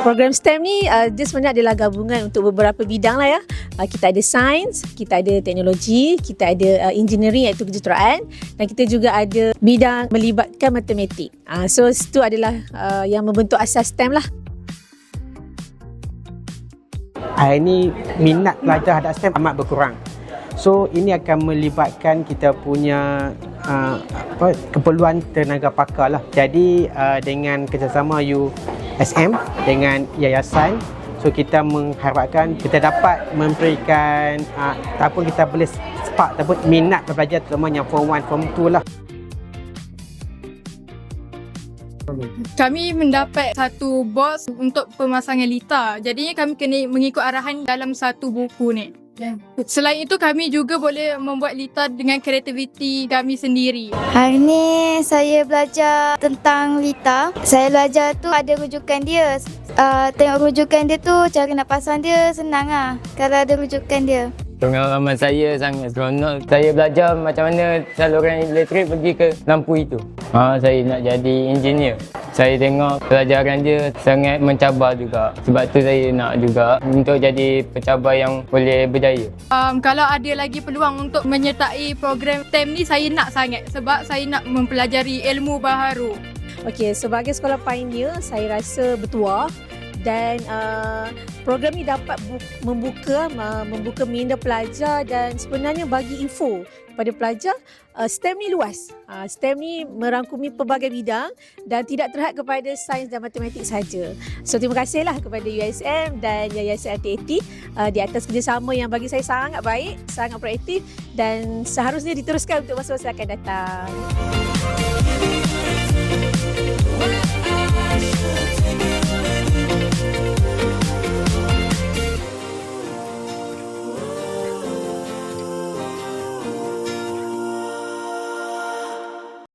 program STEM ni uh, dia sebenarnya adalah gabungan untuk beberapa bidang lah ya. Uh, kita ada sains, kita ada teknologi, kita ada uh, engineering iaitu kejuruteraan dan kita juga ada bidang melibatkan matematik. Uh, so itu adalah uh, yang membentuk asas STEM lah. Hari ini minat pelajar hadap STEM amat berkurang. So ini akan melibatkan kita punya uh, apa, keperluan tenaga pakar lah. Jadi uh, dengan kerjasama USM dengan yayasan So kita mengharapkan kita dapat memberikan uh, ataupun kita boleh spark ataupun minat pelajar yang form 1, form 2 lah. Kami mendapat satu box untuk pemasangan lita. Jadinya kami kena mengikut arahan dalam satu buku ni. Selain itu kami juga boleh membuat lita dengan kreativiti kami sendiri. Hari ni saya belajar tentang Lita. Saya belajar tu ada rujukan dia. Uh, tengok rujukan dia tu cara nak pasang dia senang ah. Kalau ada rujukan dia. Pengalaman saya sangat seronok. Saya belajar macam mana saluran elektrik pergi ke lampu itu. Ha, saya nak jadi engineer. Saya tengok pelajaran dia sangat mencabar juga. Sebab tu saya nak juga untuk jadi pencabar yang boleh berjaya. Um, kalau ada lagi peluang untuk menyertai program STEM ni saya nak sangat sebab saya nak mempelajari ilmu baharu. Okey, sebagai sekolah pioneer, saya rasa bertuah dan uh, program ni dapat bu- membuka uh, membuka minda pelajar dan sebenarnya bagi info kepada pelajar uh, STEM ni luas. Uh, STEM ni merangkumi pelbagai bidang dan tidak terhad kepada sains dan matematik saja. So terima kasihlah kepada USM dan Yayasan AT-AT uh, di atas kerjasama yang bagi saya sangat baik, sangat proaktif dan seharusnya diteruskan untuk masa-masa akan datang.